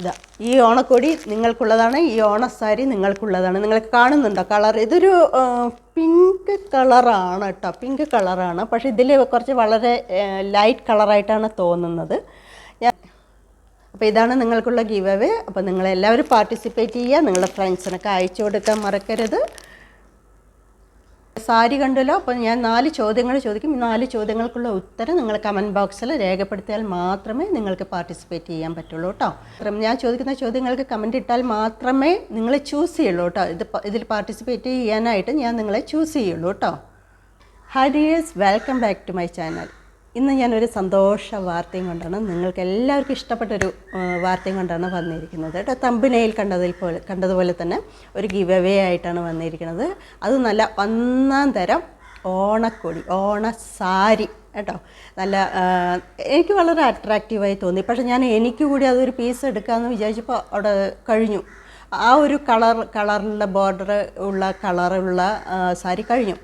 ഇതാ ഈ ഓണക്കൊടി നിങ്ങൾക്കുള്ളതാണ് ഈ ഓണസാരി നിങ്ങൾക്കുള്ളതാണ്. നിങ്ങൾക്ക് കാണുന്നുണ്ടോ? കളർ ഇതൊരു പിങ്ക് കളറാണ് കേട്ടോ പിങ്ക് കളറാണ്. പക്ഷേ ഇതിൽ കുറച്ച് വളരെ ലൈറ്റ് കളറായിട്ടാണ് തോന്നുന്നത്. ഞാൻ അപ്പോൾ ഇതാണ് നിങ്ങൾക്കുള്ള ഗീവ് അവേ. അപ്പോൾ നിങ്ങളെല്ലാവരും പാർട്ടിസിപ്പേറ്റ് ചെയ്യുക. നിങ്ങളുടെ ഫ്രണ്ട്സിനൊക്കെ അയച്ചു കൊടുക്കാൻ മറക്കരുത്. സാരി കണ്ടല്ലോ? അപ്പോൾ ഞാൻ നാല് ചോദ്യങ്ങൾ ചോദിക്കും. നാല് ചോദ്യങ്ങൾക്കുള്ള ഉത്തരം നിങ്ങൾ കമന്റ് ബോക്സിൽ രേഖപ്പെടുത്തിയാൽ മാത്രമേ നിങ്ങൾക്ക് പാർട്ടിസിപ്പേറ്റ് ചെയ്യാൻ പറ്റുള്ളൂ കേട്ടോ ഞാൻ ചോദിക്കുന്ന ചോദ്യങ്ങൾക്ക് കമന്റ് ഇട്ടാൽ മാത്രമേ നിങ്ങൾ ചൂസ് ചെയ്യുള്ളൂ കേട്ടോ ഇത് ഇതിൽ പാർട്ടിസിപ്പേറ്റ് ചെയ്യാനായിട്ട് ഞാൻ നിങ്ങളെ ചൂസ് ചെയ്യുള്ളൂ കേട്ടോ hi dears welcome back to my channel ഇന്ന് ഞാനൊരു സന്തോഷ വാർത്തയും കൊണ്ടാണ് നിങ്ങൾക്ക് എല്ലാവർക്കും ഇഷ്ടപ്പെട്ടൊരു വാർത്തയും കൊണ്ടാണ് വന്നിരിക്കുന്നത്. കേട്ടോ തമ്പിനയിൽ കണ്ടതിൽ പോലെ കണ്ടതുപോലെ തന്നെ ഒരു ഗിവ് അവേ ആയിട്ടാണ് വന്നിരിക്കുന്നത്. അത് നല്ല ഒന്നാം തരം ഓണക്കൊടി ഓണ സാരി കേട്ടോ. നല്ല എനിക്ക് വളരെ അട്രാക്റ്റീവായി തോന്നി. പക്ഷേ ഞാൻ എനിക്ക് കൂടി അതൊരു പീസ് എടുക്കാമെന്ന് വിചാരിച്ചപ്പോൾ അവിടെ കഴിഞ്ഞു. ആ ഒരു കളർ കളറിലുള്ള ബോർഡർ ഉള്ള കളറുള്ള സാരി കഴിഞ്ഞു.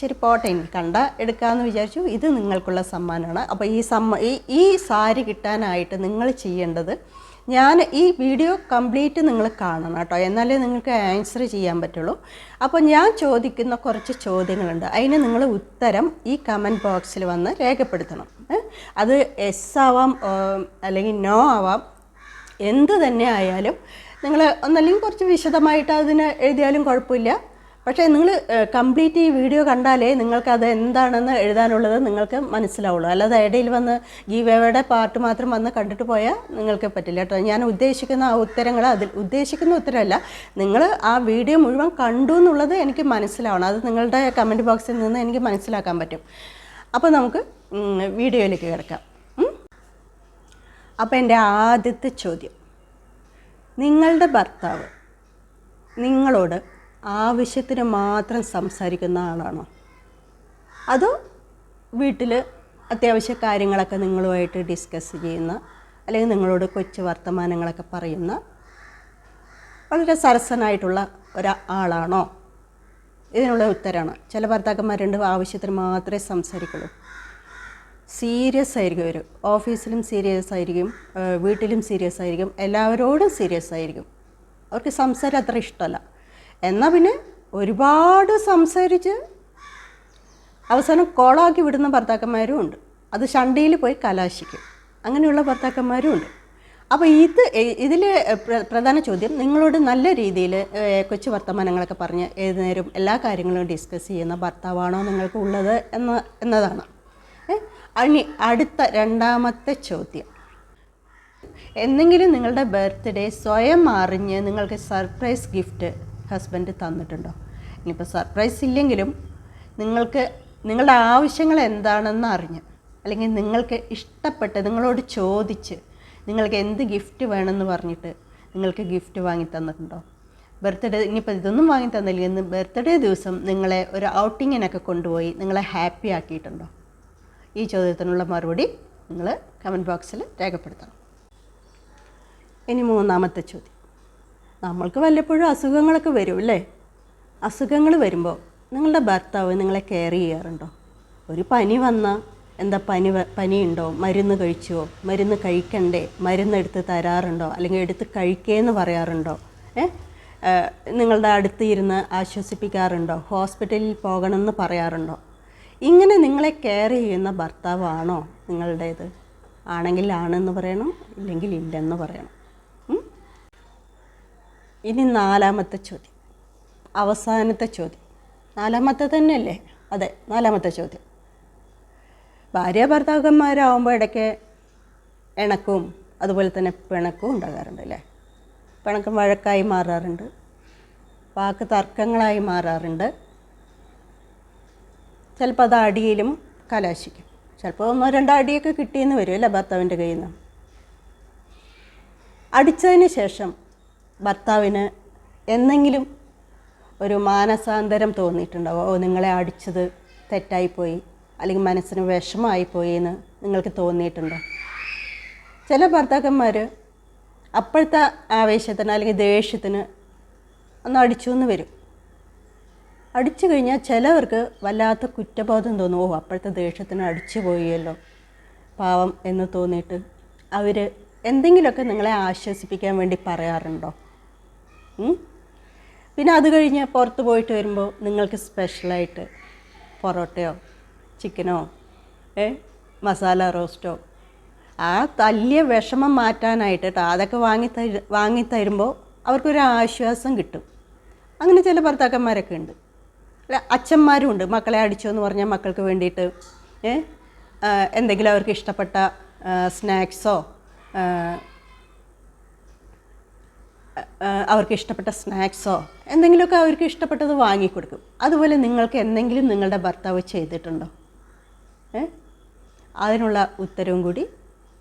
ശരി പോട്ടെ കണ്ട എടുക്കാമെന്ന് വിചാരിച്ചു. ഇത് നിങ്ങൾക്കുള്ള സമ്മാനമാണ് അപ്പോൾ ഈ സമ്മ ഈ ഈ സാരി കിട്ടാനായിട്ട് നിങ്ങൾ ചെയ്യേണ്ടത് ഞാൻ ഈ വീഡിയോ കംപ്ലീറ്റ് നിങ്ങൾ കാണണം കേട്ടോ. എന്നാലേ നിങ്ങൾക്ക് ആൻസർ ചെയ്യാൻ പറ്റുള്ളൂ. അപ്പോൾ ഞാൻ ചോദിക്കുന്ന കുറച്ച് ചോദ്യങ്ങളുണ്ട്. അതിന് നിങ്ങൾ ഉത്തരം ഈ കമന്റ് ബോക്സിൽ വന്ന് രേഖപ്പെടുത്തണം. അത് എസ് ആവാം അല്ലെങ്കിൽ നോ ആവാം എന്ത് തന്നെ ആയാലും നിങ്ങൾ ഒന്നല്ലെങ്കിൽ കുറച്ച് വിശദമായിട്ട് അതിന് എഴുതിയാലും കുഴപ്പമില്ല. പക്ഷേ നിങ്ങൾ കംപ്ലീറ്റ് ഈ വീഡിയോ കണ്ടാലേ നിങ്ങൾക്ക് അത് എന്താണെന്ന് എഴുതാനുള്ളത് നിങ്ങൾക്ക് മനസ്സിലാവുള്ളൂ. അല്ലാതെ ഇടയിൽ വന്ന് ഗീവയുടെ പാർട്ട് മാത്രം വന്ന് കണ്ടിട്ട് പോയാൽ നിങ്ങൾക്ക് പറ്റില്ല കേട്ടോ. ഞാൻ ഉദ്ദേശിക്കുന്ന ആ ഉത്തരങ്ങൾ അതിൽ ഉദ്ദേശിക്കുന്ന ഉത്തരമല്ല നിങ്ങൾ ആ വീഡിയോ മുഴുവൻ കണ്ടു എന്നുള്ളത് എനിക്ക് മനസ്സിലാവണം. അത് നിങ്ങളുടെ കമന്റ് ബോക്സിൽ നിന്ന് എനിക്ക് മനസ്സിലാക്കാൻ പറ്റും. അപ്പോൾ നമുക്ക് വീഡിയോയിലേക്ക് കിടക്കാം. അപ്പോൾ എന്റെ ആദ്യത്തെ ചോദ്യം. നിങ്ങളുടെ ഭർത്താവ് നിങ്ങളോട് ആവശ്യത്തിന് മാത്രം സംസാരിക്കുന്ന ആളാണോ? അതോ വീട്ടിൽ അത്യാവശ്യ കാര്യങ്ങളൊക്കെ നിങ്ങളുമായിട്ട് ഡിസ്കസ് ചെയ്യുന്ന അല്ലെങ്കിൽ നിങ്ങളോട് കൊച്ചു വർത്തമാനങ്ങളൊക്കെ പറയുന്ന വളരെ സരസനായിട്ടുള്ള ഒരാളാണോ ഇതിനുള്ള ഉത്തരമാണ് ചില ഭർത്താക്കന്മാരുണ്ട് ആവശ്യത്തിന് മാത്രമേ സംസാരിക്കുള്ളൂ. സീരിയസ് ആയിരിക്കും അവർ ഓഫീസിലും സീരിയസ് ആയിരിക്കും വീട്ടിലും സീരിയസ് ആയിരിക്കും എല്ലാവരോടും സീരിയസ് ആയിരിക്കും. അവർക്ക് സംസാരം അത്ര ഇഷ്ടമല്ല. എന്നാൽ പിന്നെ ഒരുപാട് സംസാരിച്ച് അവസാനം കോളാക്കി വിടുന്ന ഭർത്താക്കന്മാരും ഉണ്ട്. അത് ഷണ്ടിയിൽ പോയി കലാശിക്കും. അങ്ങനെയുള്ള ഭർത്താക്കന്മാരും ഉണ്ട്. അപ്പോൾ ഇത് ഇതിൽ പ്രധാന ചോദ്യം നിങ്ങളോട് നല്ല രീതിയിൽ കൊച്ചു വർത്തമാനങ്ങളൊക്കെ പറഞ്ഞ് ഏത് നേരം എല്ലാ കാര്യങ്ങളും ഡിസ്കസ് ചെയ്യുന്ന ഭർത്താവാണോ നിങ്ങൾക്ക് ഉള്ളത് എന്ന എന്നതാണ്? ഇനി അടുത്ത രണ്ടാമത്തെ ചോദ്യം. എന്തെങ്കിലും നിങ്ങളുടെ ബർത്ത്ഡേ സ്വയം അറിഞ്ഞ് നിങ്ങൾക്ക് സർപ്രൈസ് ഗിഫ്റ്റ് ഹസ്ബൻഡ് തന്നിട്ടുണ്ടോ? ഇനിയിപ്പോൾ സർപ്രൈസ് ഇല്ലെങ്കിലും നിങ്ങൾക്ക് നിങ്ങളുടെ ആവശ്യങ്ങൾ എന്താണെന്ന് അറിഞ്ഞ് അല്ലെങ്കിൽ നിങ്ങൾക്ക് ഇഷ്ടപ്പെട്ട നിങ്ങളോട് ചോദിച്ച് നിങ്ങൾക്ക് എന്ത് ഗിഫ്റ്റ് വേണമെന്ന് പറഞ്ഞിട്ട് നിങ്ങൾക്ക് ഗിഫ്റ്റ് വാങ്ങി തന്നിട്ടുണ്ടോ? ബർത്ത്ഡേ ഇനിയിപ്പോൾ ഇതൊന്നും വാങ്ങി തന്നില്ലെങ്കിൽ ബർത്ത്ഡേ ദിവസം നിങ്ങളെ ഒരു ഔട്ടിങ്ങിനൊക്കെ കൊണ്ടുപോയി നിങ്ങളെ ഹാപ്പി ആക്കിയിട്ടുണ്ടോ? ഈ ചോദ്യത്തിനുള്ള മറുപടി നിങ്ങൾ കമന്റ് ബോക്സിൽ രേഖപ്പെടുത്തണം. ഇനി മൂന്നാമത്തെ ചോദ്യം. നമ്മൾക്ക് വല്ലപ്പോഴും അസുഖങ്ങളൊക്കെ വരും അല്ലേ? അസുഖങ്ങൾ വരുമ്പോൾ നിങ്ങളുടെ ഭർത്താവ് നിങ്ങളെ കെയർ ചെയ്യാറുണ്ടോ? ഒരു പനി വന്നാൽ എന്താ പനി പനിയുണ്ടോ? മരുന്ന് കഴിച്ചോ? മരുന്ന് കഴിക്കണ്ടേ? മരുന്ന് എടുത്ത് തരാറുണ്ടോ? അല്ലെങ്കിൽ എടുത്ത് കഴിക്കേന്ന് പറയാറുണ്ടോ? ഏ? നിങ്ങളുടെ അടുത്ത് ഇരുന്ന് ആശ്വസിപ്പിക്കാറുണ്ടോ? ഹോസ്പിറ്റലിൽ പോകണമെന്ന് പറയാറുണ്ടോ? ഇങ്ങനെ നിങ്ങളെ കെയർ ചെയ്യുന്ന ഭർത്താവാണോ നിങ്ങളുടേത്? ആണെങ്കിൽ ആണെന്ന് പറയണം ഇല്ലെങ്കിൽ ഇല്ലെന്ന് പറയണം? ഇനി നാലാമത്തെ ചോദ്യം. അവസാനത്തെ ചോദ്യം. നാലാമത്തെ തന്നെയല്ലേ? അതെ നാലാമത്തെ ചോദ്യം. ഭാര്യ ഭർത്താക്കന്മാരാകുമ്പോൾ ഇടയ്ക്ക് ഇണക്കവും അതുപോലെ തന്നെ പിണക്കവും ഉണ്ടാകാറുണ്ട് അല്ലേ? പിണക്കം വഴക്കായി മാറാറുണ്ട്. വാക്ക് തർക്കങ്ങളായി മാറാറുണ്ട്. ചിലപ്പോൾ അത് അടിയിലും കലാശിക്കും. ചിലപ്പോൾ ഒന്നോ രണ്ടോ അടിയൊക്കെ കിട്ടിയെന്ന് വരും അല്ലേ ഭർത്താവിന്റെ കയ്യിൽ നിന്ന്? അടിച്ചതിന് ശേഷം ഭർത്താവിന് എന്നെങ്കിലും ഒരു മാനസാന്തരം തോന്നിയിട്ടുണ്ടാവും. ഓ നിങ്ങളെ അടിച്ചത് തെറ്റായിപ്പോയി. അല്ലെങ്കിൽ മനസ്സിന് വിഷമമായിപ്പോയി എന്ന് നിങ്ങൾക്ക് തോന്നിയിട്ടുണ്ടോ? ചില ഭർത്താക്കന്മാർ അപ്പോഴത്തെ ആവേശത്തിന് അല്ലെങ്കിൽ ദേഷ്യത്തിന് ഒന്ന് അടിച്ചു എന്ന് വരും. അടിച്ചു കഴിഞ്ഞാൽ ചിലവർക്ക് വല്ലാത്ത കുറ്റബോധം തോന്നും. ഓ അപ്പോഴത്തെ ദേഷ്യത്തിന് അടിച്ചു പോയല്ലോ പാവം എന്ന് തോന്നിയിട്ട് അവർ എന്തെങ്കിലുമൊക്കെ നിങ്ങളെ ആശ്വസിപ്പിക്കാൻ വേണ്ടി പറയാറുണ്ടോ? പിന്നെ അത് കഴിഞ്ഞ് പുറത്ത് പോയിട്ട് വരുമ്പോൾ നിങ്ങൾക്ക് സ്പെഷ്യലായിട്ട് പൊറോട്ടയോ ചിക്കനോ ഏ മസാല റോസ്റ്റോ ആ തല്ലിയ വിഷമം മാറ്റാനായിട്ട് കേട്ടോ അതൊക്കെ വാങ്ങി തരു വാങ്ങി തരുമ്പോൾ അവർക്കൊരു ആശ്വാസം കിട്ടും. അങ്ങനെ ചില ഭർത്താക്കന്മാരൊക്കെ ഉണ്ട്. അല്ല അച്ഛന്മാരും ഉണ്ട്. മക്കളെ അടിച്ചു എന്ന് പറഞ്ഞാൽ മക്കൾക്ക് വേണ്ടിയിട്ട് എന്തെങ്കിലും അവർക്ക് ഇഷ്ടപ്പെട്ട സ്നാക്സോ അവർക്ക് ഇഷ്ടപ്പെട്ട സ്നാക്സോ എന്തെങ്കിലുമൊക്കെ അവർക്ക് ഇഷ്ടപ്പെട്ടത് വാങ്ങിക്കൊടുക്കും. അതുപോലെ നിങ്ങൾക്ക് എന്തെങ്കിലും നിങ്ങളുടെ ഭർത്താവ് ചെയ്തിട്ടുണ്ടോ? ഏ? അതിനുള്ള ഉത്തരവും കൂടി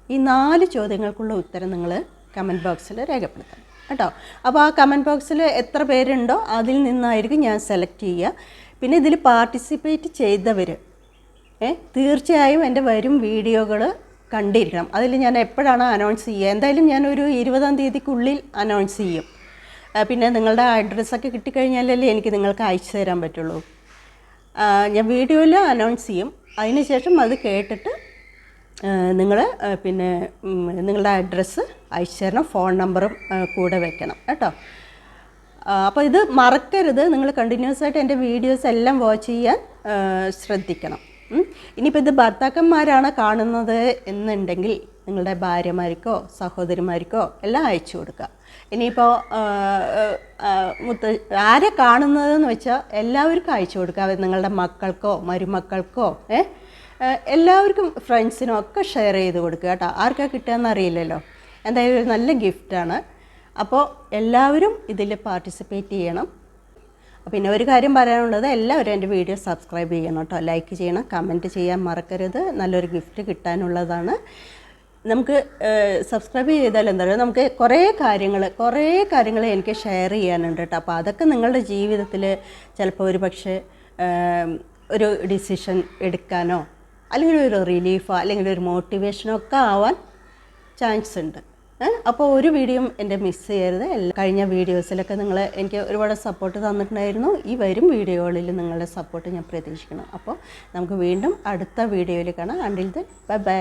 ഈ നാല് ചോദ്യങ്ങൾക്കുള്ള ഉത്തരം നിങ്ങൾ കമന്റ് ബോക്സിൽ രേഖപ്പെടുത്തണം. കേട്ടോ? അപ്പോൾ ആ കമന്റ് ബോക്സിൽ എത്ര പേരുണ്ടോ അതിൽ നിന്നായിരിക്കും ഞാൻ സെലക്ട് ചെയ്യുക. പിന്നെ ഇതിൽ പാർട്ടിസിപ്പേറ്റ് ചെയ്തവർ ഏ? തീർച്ചയായും എന്റെ വരും വീഡിയോകൾ കണ്ടിരിക്കണം. അതിൽ ഞാൻ എപ്പോഴാണ് അനൗൺസ് ചെയ്യുക? എന്തായാലും ഞാൻ ഒരു ഇരുപതാം തീയതിക്കുള്ളിൽ അനൗൺസ് ചെയ്യും. പിന്നെ നിങ്ങളുടെ അഡ്രസ്സൊക്കെ കിട്ടിക്കഴിഞ്ഞാലല്ലേ എനിക്ക് നിങ്ങൾക്ക് അയച്ചു തരാൻ പറ്റുള്ളൂ. ഞാൻ വീഡിയോയിൽ അനൗൺസ് ചെയ്യും. അതിനുശേഷം അത് കേട്ടിട്ട് നിങ്ങൾ പിന്നെ നിങ്ങളുടെ അഡ്രസ്സ് അയച്ചു തരണം. ഫോൺ നമ്പറും കൂടെ വെക്കണം. കേട്ടോ? അപ്പോൾ ഇത് മറക്കരുത്. നിങ്ങൾ കണ്ടിന്യൂസ് ആയിട്ട് എന്റെ വീഡിയോസ് എല്ലാം വാച്ച് ചെയ്യാൻ ശ്രദ്ധിക്കണം. ഇനിയിപ്പോൾ ഇത് ഭർത്താക്കന്മാരാണ് കാണുന്നത് എന്നുണ്ടെങ്കിൽ നിങ്ങളുടെ ഭാര്യമാർക്കോ സഹോദരിമാർക്കോ എല്ലാം അയച്ചു കൊടുക്കുക. ഇനിയിപ്പോൾ മുത്ത ആരെ കാണുന്നതെന്ന് വെച്ചാൽ എല്ലാവർക്കും അയച്ചു കൊടുക്കുക. നിങ്ങളുടെ മക്കൾക്കോ മരുമക്കൾക്കോ എല്ലാവർക്കും ഫ്രണ്ട്സിനും ഒക്കെ ഷെയർ ചെയ്ത് കൊടുക്കുക കേട്ടോ. ആർക്കാ കിട്ടുകയെന്ന് അറിയില്ലല്ലോ. എന്തായാലും ഒരു നല്ല ഗിഫ്റ്റാണ്. അപ്പോൾ എല്ലാവരും ഇതിൽ പാർട്ടിസിപ്പേറ്റ് ചെയ്യണം. പിന്നെ ഒരു കാര്യം പറയാനുള്ളത് എല്ലാവരും എന്റെ വീഡിയോ സബ്സ്ക്രൈബ് ചെയ്യണം കേട്ടോ. ലൈക്ക് ചെയ്യണം കമന്റ് ചെയ്യാൻ മറക്കരുത്. നല്ലൊരു ഗിഫ്റ്റ് കിട്ടാനുള്ളതാണ്. നമുക്ക് സബ്സ്ക്രൈബ് ചെയ്താൽ എന്താ പറയുക നമുക്ക് കുറേ കാര്യങ്ങൾ കുറേ കാര്യങ്ങൾ എനിക്ക് ഷെയർ ചെയ്യാനുണ്ട് കേട്ടോ. അപ്പോൾ അതൊക്കെ നിങ്ങളുടെ ജീവിതത്തിൽ ചിലപ്പോൾ ഒരു പക്ഷേ ഒരു ഡിസിഷൻ എടുക്കാനോ അല്ലെങ്കിൽ ഒരു റിലീഫോ അല്ലെങ്കിൽ ഒരു മോട്ടിവേഷനോ ഒക്കെ ആവാൻ ചാൻസ് ഉണ്ട്. അപ്പോൾ ഒരു വീഡിയോ എന്റെ മിസ് ചെയ്യരുത്. എല്ലാ കഴിഞ്ഞ വീഡിയോസിലൊക്കെ നിങ്ങൾ എനിക്ക് ഒരുപാട് സപ്പോർട്ട് തന്നിട്ടുണ്ടായിരുന്നു. ഈ വരും വീഡിയോകളിൽ നിങ്ങളുടെ സപ്പോർട്ട് ഞാൻ പ്രതീക്ഷിക്കണം. അപ്പോൾ നമുക്ക് വീണ്ടും അടുത്ത വീഡിയോയിൽ കാണാം. Until the bye bye